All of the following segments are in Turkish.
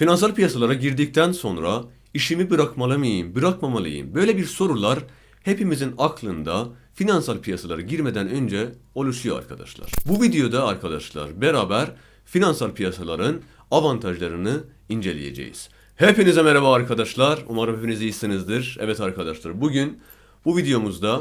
Finansal piyasalara girdikten sonra işimi bırakmalı mıyım, bırakmamalıyım? Böyle bir sorular hepimizin aklında finansal piyasalara girmeden önce oluşuyor arkadaşlar. Bu videoda arkadaşlar beraber finansal piyasaların avantajlarını inceleyeceğiz. Hepinize merhaba arkadaşlar. Umarım hepiniz iyisinizdir. Evet arkadaşlar bugün bu videomuzda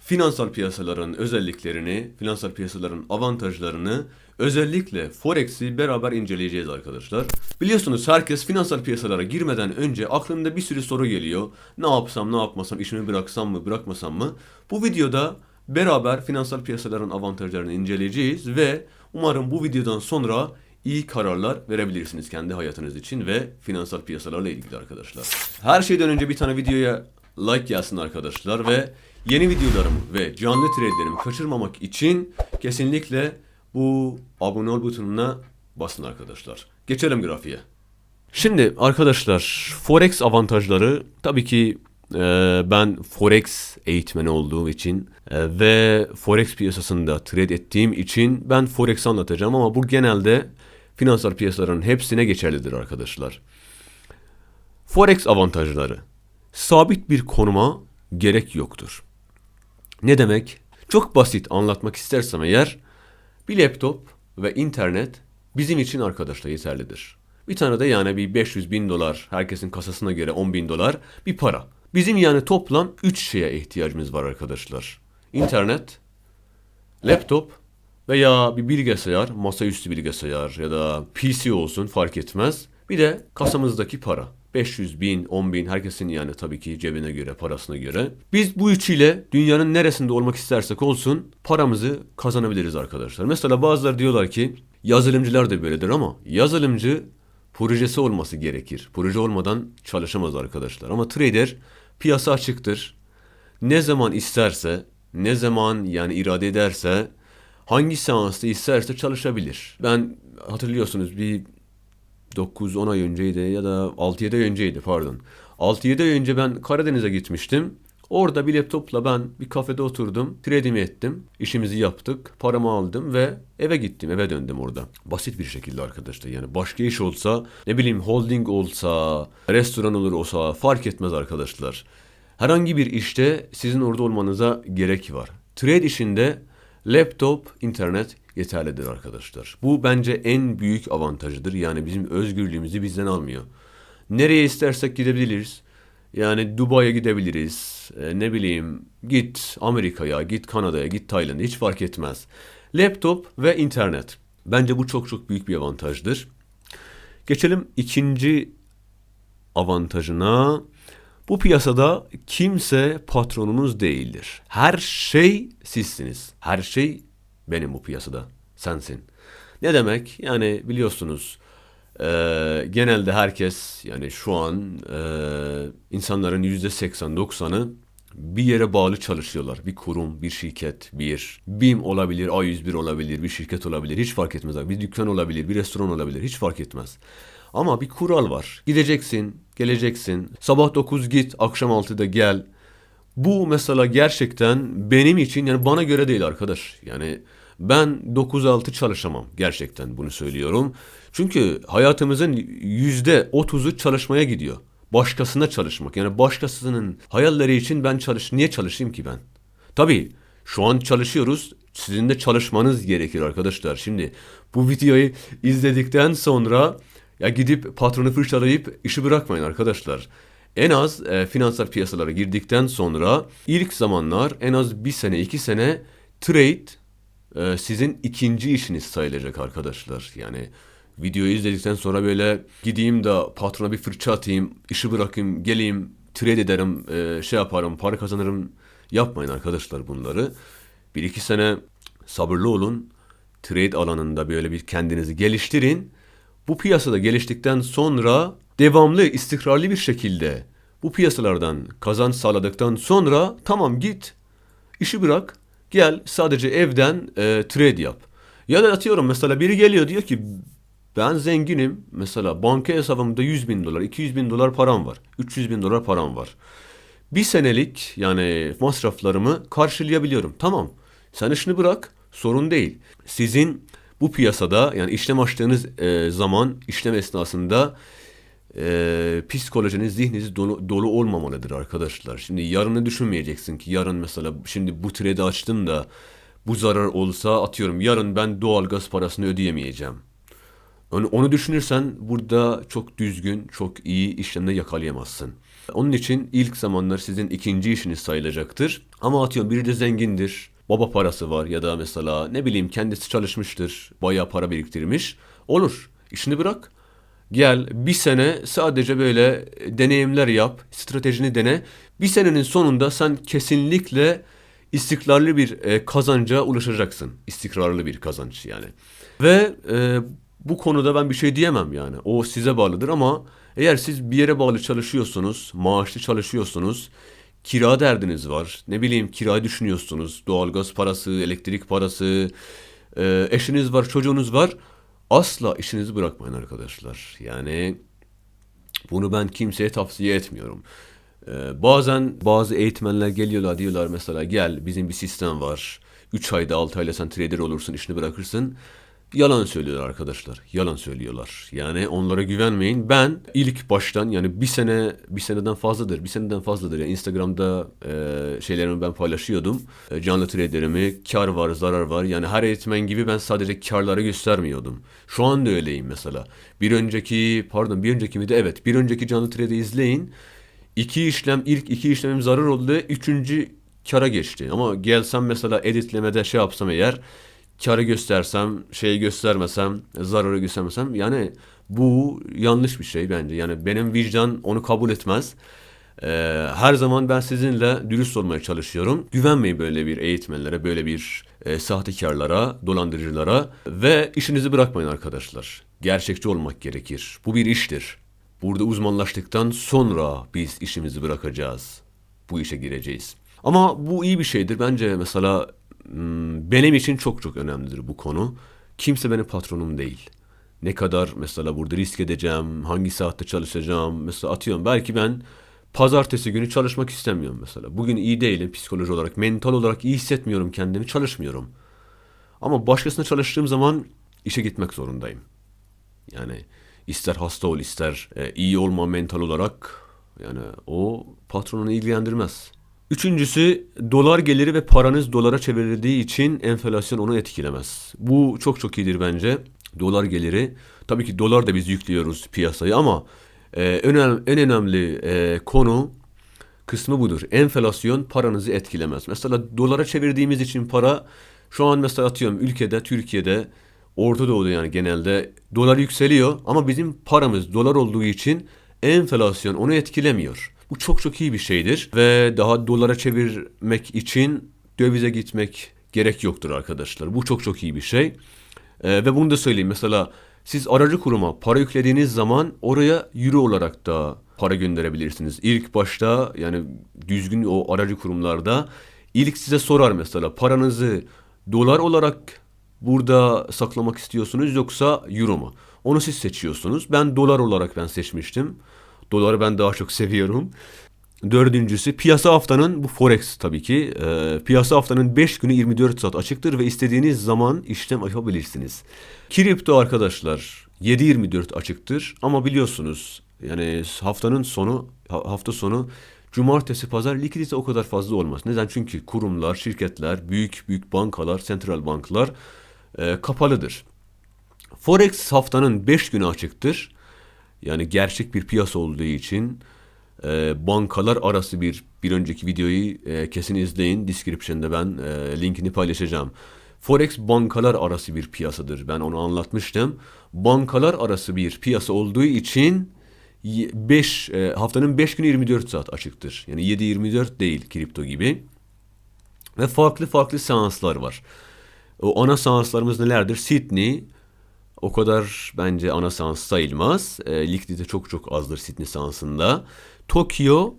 finansal piyasaların özelliklerini, finansal piyasaların avantajlarını, özellikle Forex'i beraber inceleyeceğiz arkadaşlar. Biliyorsunuz herkes finansal piyasalara girmeden önce aklında bir sürü soru geliyor. Ne yapsam, ne yapmasam, işimi bıraksam mı, bırakmasam mı? Bu videoda beraber finansal piyasaların avantajlarını inceleyeceğiz ve umarım bu videodan sonra iyi kararlar verebilirsiniz kendi hayatınız için ve finansal piyasalarla ilgili arkadaşlar. Her şeyden önce bir tane videoya like gelsin arkadaşlar ve yeni videolarımı ve canlı trade'lerimi kaçırmamak için kesinlikle bu abone ol butonuna basın arkadaşlar. Geçelim grafiğe. Şimdi arkadaşlar Forex avantajları tabii ki e, ben Forex eğitmeni olduğum için e, ve Forex piyasasında trade ettiğim için ben Forex anlatacağım ama bu genelde finansal piyasaların hepsine geçerlidir arkadaşlar. Forex avantajları. Sabit bir konuma gerek yoktur. Ne demek? Çok basit anlatmak istersem eğer bir laptop ve internet bizim için arkadaşlar yeterlidir. Bir tane de yani bir 500 bin dolar herkesin kasasına göre 10 bin dolar bir para. Bizim yani toplam 3 şeye ihtiyacımız var arkadaşlar. İnternet, laptop veya bir bilgisayar, masaüstü bilgisayar ya da PC olsun fark etmez. Bir de kasamızdaki para. 500 bin, 10 bin herkesin yani tabii ki cebine göre, parasına göre. Biz bu üçüyle dünyanın neresinde olmak istersek olsun paramızı kazanabiliriz arkadaşlar. Mesela bazıları diyorlar ki yazılımcılar da böyledir ama yazılımcı projesi olması gerekir. Proje olmadan çalışamaz arkadaşlar. Ama trader piyasa açıktır. Ne zaman isterse, ne zaman yani irade ederse, hangi seansta isterse çalışabilir. Ben hatırlıyorsunuz bir 9-10 ay önceydi ya da 6-7 ay önceydi pardon. 6-7 ay önce ben Karadeniz'e gitmiştim. Orada bir laptopla ben bir kafede oturdum, trade'imi ettim, işimizi yaptık, paramı aldım ve eve gittim, eve döndüm orada. Basit bir şekilde arkadaşlar yani başka iş olsa, ne bileyim holding olsa, restoran olur olsa fark etmez arkadaşlar. Herhangi bir işte sizin orada olmanıza gerek var. Trade işinde laptop, internet yeterlidir arkadaşlar. Bu bence en büyük avantajıdır. Yani bizim özgürlüğümüzü bizden almıyor. Nereye istersek gidebiliriz. Yani Dubai'ye gidebiliriz. E, ne bileyim git Amerika'ya, git Kanada'ya, git Tayland'a hiç fark etmez. Laptop ve internet. Bence bu çok çok büyük bir avantajdır. Geçelim ikinci avantajına. Bu piyasada kimse patronunuz değildir. Her şey sizsiniz. Her şey benim bu piyasada. Sensin. Ne demek? Yani biliyorsunuz e, genelde herkes yani şu an e, insanların yüzde 80-90'ı bir yere bağlı çalışıyorlar. Bir kurum, bir şirket, bir BİM olabilir, A101 olabilir, bir şirket olabilir. Hiç fark etmez. Bir dükkan olabilir, bir restoran olabilir. Hiç fark etmez. Ama bir kural var. Gideceksin, geleceksin. Sabah 9 git, akşam 6'da gel. Bu mesela gerçekten benim için yani bana göre değil arkadaş. Yani ben 9-6 çalışamam. Gerçekten bunu söylüyorum. Çünkü hayatımızın %30'u çalışmaya gidiyor. Başkasına çalışmak. Yani başkasının hayalleri için ben çalış niye çalışayım ki ben? Tabii şu an çalışıyoruz. Sizin de çalışmanız gerekir arkadaşlar. Şimdi bu videoyu izledikten sonra ya gidip patronu fırçalayıp işi bırakmayın arkadaşlar. En az e, finansal piyasalara girdikten sonra ilk zamanlar en az bir sene iki sene trade e, sizin ikinci işiniz sayılacak arkadaşlar. Yani videoyu izledikten sonra böyle gideyim de patrona bir fırça atayım, işi bırakayım, geleyim, trade ederim, e, şey yaparım, para kazanırım. Yapmayın arkadaşlar bunları. Bir iki sene sabırlı olun. Trade alanında böyle bir kendinizi geliştirin. Bu piyasada geliştikten sonra devamlı, istikrarlı bir şekilde bu piyasalardan kazanç sağladıktan sonra tamam git, işi bırak, gel sadece evden e, trade yap. Ya da atıyorum mesela biri geliyor diyor ki ben zenginim mesela banka hesabımda 100 bin dolar, 200 bin dolar param var, 300 bin dolar param var. Bir senelik yani masraflarımı karşılayabiliyorum. Tamam sen işini bırak sorun değil. Sizin bu piyasada yani işlem açtığınız e, zaman işlem esnasında e, psikolojiniz, zihniniz dolu, dolu olmamalıdır arkadaşlar. Şimdi yarını düşünmeyeceksin ki yarın mesela şimdi bu trade açtım da bu zarar olsa atıyorum yarın ben doğalgaz parasını ödeyemeyeceğim. Onu, onu düşünürsen burada çok düzgün, çok iyi işlemde yakalayamazsın. Onun için ilk zamanlar sizin ikinci işiniz sayılacaktır. Ama atıyorum biri de zengindir, baba parası var ya da mesela ne bileyim kendisi çalışmıştır, bayağı para biriktirmiş. Olur, işini bırak. Gel bir sene sadece böyle deneyimler yap, stratejini dene. Bir senenin sonunda sen kesinlikle istikrarlı bir e, kazanca ulaşacaksın. İstikrarlı bir kazanç yani. Ve e, bu konuda ben bir şey diyemem yani. O size bağlıdır ama eğer siz bir yere bağlı çalışıyorsunuz, maaşlı çalışıyorsunuz, kira derdiniz var, ne bileyim kira düşünüyorsunuz, doğalgaz parası, elektrik parası, e, eşiniz var, çocuğunuz var. Asla işinizi bırakmayın arkadaşlar. Yani bunu ben kimseye tavsiye etmiyorum. Ee, bazen bazı eğitmenler geliyorlar diyorlar mesela gel bizim bir sistem var. 3 ayda 6 ayda sen trader olursun işini bırakırsın. Yalan söylüyorlar arkadaşlar. Yalan söylüyorlar. Yani onlara güvenmeyin. Ben ilk baştan yani bir sene bir seneden fazladır. Bir seneden fazladır. Yani Instagram'da e, şeylerimi ben paylaşıyordum. E, canlı traderimi. Kar var, zarar var. Yani her eğitmen gibi ben sadece karları göstermiyordum. Şu anda öyleyim mesela. Bir önceki pardon bir önceki mi de evet. Bir önceki canlı trader'i izleyin. İki işlem ilk iki işlemim zarar oldu. Üçüncü kara geçti. Ama gelsem mesela editlemede şey yapsam eğer karı göstersem, şeyi göstermesem, zararı göstermesem yani bu yanlış bir şey bence. Yani benim vicdan onu kabul etmez. Ee, her zaman ben sizinle dürüst olmaya çalışıyorum. Güvenmeyin böyle bir eğitmenlere, böyle bir e, sahtekarlara, dolandırıcılara ve işinizi bırakmayın arkadaşlar. Gerçekçi olmak gerekir. Bu bir iştir. Burada uzmanlaştıktan sonra biz işimizi bırakacağız. Bu işe gireceğiz. Ama bu iyi bir şeydir. Bence mesela benim için çok çok önemlidir bu konu. Kimse benim patronum değil. Ne kadar mesela burada risk edeceğim, hangi saatte çalışacağım. Mesela atıyorum belki ben pazartesi günü çalışmak istemiyorum mesela. Bugün iyi değilim psikoloji olarak, mental olarak iyi hissetmiyorum kendimi, çalışmıyorum. Ama başkasına çalıştığım zaman işe gitmek zorundayım. Yani ister hasta ol, ister e, iyi olma mental olarak yani o patronunu ilgilendirmez. Üçüncüsü dolar geliri ve paranız dolara çevrildiği için enflasyon onu etkilemez. Bu çok çok iyidir bence. Dolar geliri. Tabii ki dolar da biz yüklüyoruz piyasayı ama e, önemli, en önemli e, konu kısmı budur. Enflasyon paranızı etkilemez. Mesela dolara çevirdiğimiz için para şu an mesela atıyorum ülkede Türkiye'de Orta Doğu'da yani genelde dolar yükseliyor ama bizim paramız dolar olduğu için enflasyon onu etkilemiyor. Bu çok çok iyi bir şeydir ve daha dolara çevirmek için dövize gitmek gerek yoktur arkadaşlar. Bu çok çok iyi bir şey. Ee, ve bunu da söyleyeyim. Mesela siz aracı kuruma para yüklediğiniz zaman oraya euro olarak da para gönderebilirsiniz. İlk başta yani düzgün o aracı kurumlarda ilk size sorar mesela paranızı dolar olarak burada saklamak istiyorsunuz yoksa euro mu? Onu siz seçiyorsunuz. Ben dolar olarak ben seçmiştim. Doları ben daha çok seviyorum. Dördüncüsü piyasa haftanın bu forex tabii ki. E, piyasa haftanın 5 günü 24 saat açıktır ve istediğiniz zaman işlem yapabilirsiniz. Kripto arkadaşlar 7-24 açıktır ama biliyorsunuz yani haftanın sonu hafta sonu cumartesi pazar likidite o kadar fazla olmaz. Neden? Çünkü kurumlar, şirketler, büyük büyük bankalar, sentral banklar e, kapalıdır. Forex haftanın 5 günü açıktır. Yani gerçek bir piyasa olduğu için e, bankalar arası bir bir önceki videoyu e, kesin izleyin. Description'da ben e, linkini paylaşacağım. Forex bankalar arası bir piyasadır. Ben onu anlatmıştım. Bankalar arası bir piyasa olduğu için 5 e, haftanın 5 günü 24 saat açıktır. Yani 7-24 değil kripto gibi. Ve farklı farklı seanslar var. O ana seanslarımız nelerdir? Sydney, o kadar bence ana seans sayılmaz. E, likidite çok çok azdır Sydney seansında. Tokyo,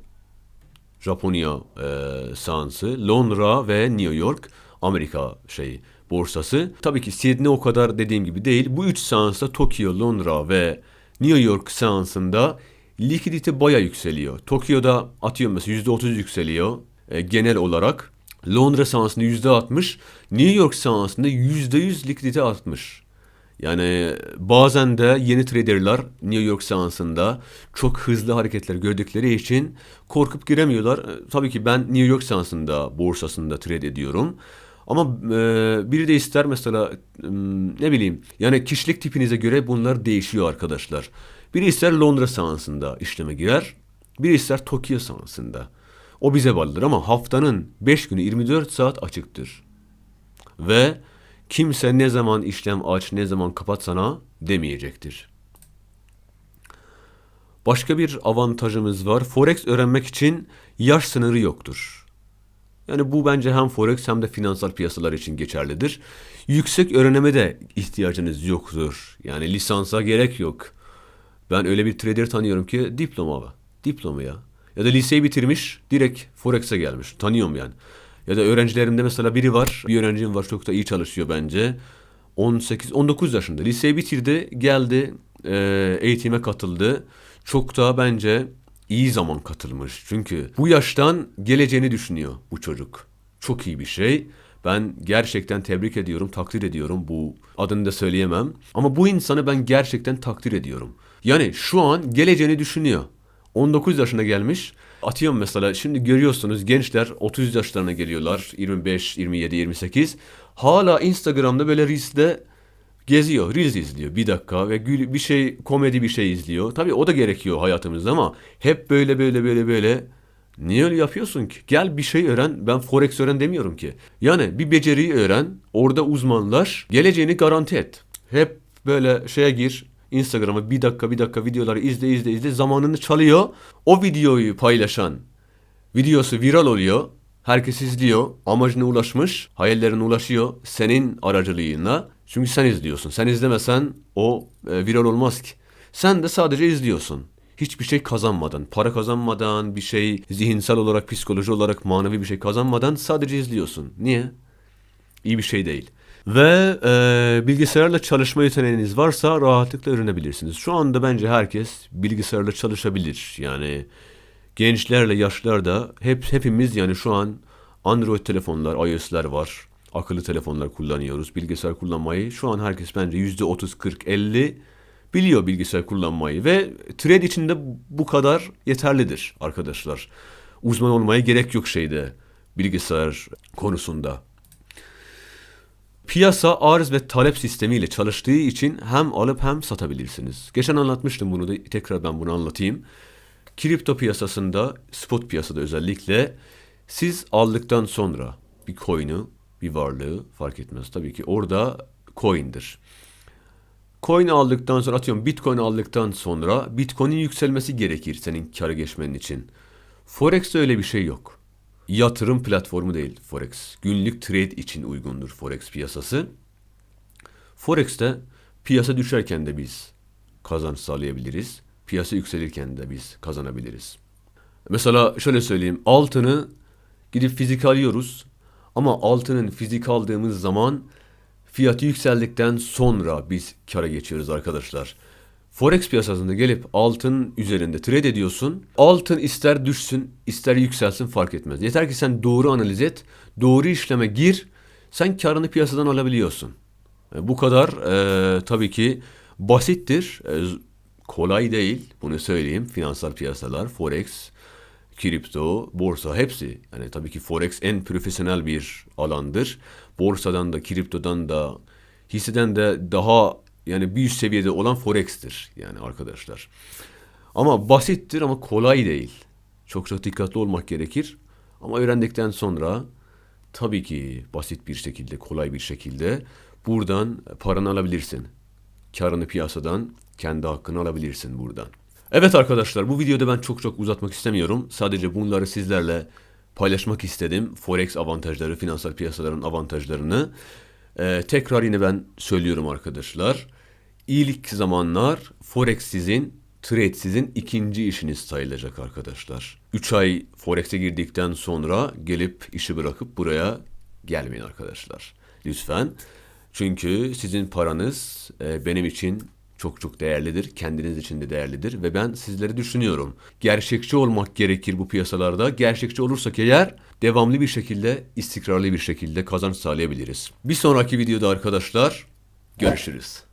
Japonya e, seansı, Londra ve New York Amerika şeyi borsası. Tabii ki Sydney o kadar dediğim gibi değil. Bu üç seansta Tokyo, Londra ve New York seansında likidite baya yükseliyor. Tokyo'da atıyorum mesela %30 yükseliyor e, genel olarak. Londra seansında %60, New York seansında %100 likidite artmış. Yani bazen de yeni traderlar New York seansında çok hızlı hareketler gördükleri için korkup giremiyorlar. E, Tabii ki ben New York seansında borsasında trade ediyorum. Ama e, biri de ister mesela e, ne bileyim yani kişilik tipinize göre bunlar değişiyor arkadaşlar. Biri ister Londra seansında işleme girer. Biri ister Tokyo seansında. O bize bağlıdır ama haftanın 5 günü 24 saat açıktır. Ve kimse ne zaman işlem aç, ne zaman kapat sana demeyecektir. Başka bir avantajımız var. Forex öğrenmek için yaş sınırı yoktur. Yani bu bence hem Forex hem de finansal piyasalar için geçerlidir. Yüksek öğrenime de ihtiyacınız yoktur. Yani lisansa gerek yok. Ben öyle bir trader tanıyorum ki diploma var. Diploma ya. Ya da liseyi bitirmiş direkt Forex'e gelmiş. Tanıyorum yani. Ya da öğrencilerimde mesela biri var. Bir öğrencim var çok da iyi çalışıyor bence. 18-19 yaşında. Liseyi bitirdi geldi e, eğitime katıldı. Çok da bence iyi zaman katılmış. Çünkü bu yaştan geleceğini düşünüyor bu çocuk. Çok iyi bir şey. Ben gerçekten tebrik ediyorum, takdir ediyorum. Bu adını da söyleyemem. Ama bu insanı ben gerçekten takdir ediyorum. Yani şu an geleceğini düşünüyor. 19 yaşına gelmiş. Atıyorum mesela şimdi görüyorsunuz gençler 30 yaşlarına geliyorlar. 25, 27, 28. Hala Instagram'da böyle Reels'de geziyor. Reels izliyor bir dakika ve gül, bir şey komedi bir şey izliyor. Tabii o da gerekiyor hayatımızda ama hep böyle böyle böyle böyle Niye öyle yapıyorsun ki? Gel bir şey öğren. Ben forex öğren demiyorum ki. Yani bir beceriyi öğren. Orada uzmanlaş. Geleceğini garanti et. Hep böyle şeye gir. Instagram'a bir dakika bir dakika videoları izle izle izle. Zamanını çalıyor. O videoyu paylaşan videosu viral oluyor. Herkes izliyor. Amacına ulaşmış. Hayallerine ulaşıyor. Senin aracılığıyla. Çünkü sen izliyorsun. Sen izlemesen o e, viral olmaz ki. Sen de sadece izliyorsun hiçbir şey kazanmadan, para kazanmadan, bir şey zihinsel olarak, psikoloji olarak, manevi bir şey kazanmadan sadece izliyorsun. Niye? İyi bir şey değil. Ve e, bilgisayarla çalışma yeteneğiniz varsa rahatlıkla öğrenebilirsiniz. Şu anda bence herkes bilgisayarla çalışabilir. Yani gençlerle yaşlılar da hep hepimiz yani şu an Android telefonlar, iOS'ler var. Akıllı telefonlar kullanıyoruz. Bilgisayar kullanmayı şu an herkes bence yüzde 30, 40, 50 biliyor bilgisayar kullanmayı ve trade içinde bu kadar yeterlidir arkadaşlar. Uzman olmaya gerek yok şeyde bilgisayar konusunda. Piyasa arz ve talep sistemiyle çalıştığı için hem alıp hem satabilirsiniz. Geçen anlatmıştım bunu da tekrar ben bunu anlatayım. Kripto piyasasında, spot piyasada özellikle siz aldıktan sonra bir coin'i, bir varlığı fark etmez tabii ki orada coin'dir. Coin aldıktan sonra atıyorum Bitcoin aldıktan sonra Bitcoin'in yükselmesi gerekir senin karı geçmenin için. Forex'te öyle bir şey yok. Yatırım platformu değil Forex. Günlük trade için uygundur Forex piyasası. Forex'te piyasa düşerken de biz kazanç sağlayabiliriz. Piyasa yükselirken de biz kazanabiliriz. Mesela şöyle söyleyeyim. Altını gidip fizik alıyoruz. Ama altının fizik aldığımız zaman fiyatı yükseldikten sonra biz kara geçiyoruz arkadaşlar. Forex piyasasında gelip altın üzerinde trade ediyorsun. Altın ister düşsün ister yükselsin fark etmez. Yeter ki sen doğru analiz et, doğru işleme gir, sen karını piyasadan alabiliyorsun. E, bu kadar e, tabii ki basittir, e, kolay değil bunu söyleyeyim. Finansal piyasalar, forex, kripto, borsa hepsi. Yani tabii ki forex en profesyonel bir alandır. Borsadan da, kriptodan da, hisseden de daha yani bir üst seviyede olan forex'tir yani arkadaşlar. Ama basittir ama kolay değil. Çok çok dikkatli olmak gerekir. Ama öğrendikten sonra tabii ki basit bir şekilde, kolay bir şekilde buradan paranı alabilirsin. Karını piyasadan, kendi hakkını alabilirsin buradan. Evet arkadaşlar bu videoda ben çok çok uzatmak istemiyorum. Sadece bunları sizlerle paylaşmak istedim. Forex avantajları, finansal piyasaların avantajlarını. Ee, tekrar yine ben söylüyorum arkadaşlar. İlk zamanlar Forex sizin, trade sizin ikinci işiniz sayılacak arkadaşlar. 3 ay Forex'e girdikten sonra gelip işi bırakıp buraya gelmeyin arkadaşlar. Lütfen. Çünkü sizin paranız e, benim için çok çok değerlidir. Kendiniz için de değerlidir ve ben sizleri düşünüyorum. Gerçekçi olmak gerekir bu piyasalarda. Gerçekçi olursak eğer devamlı bir şekilde, istikrarlı bir şekilde kazanç sağlayabiliriz. Bir sonraki videoda arkadaşlar görüşürüz.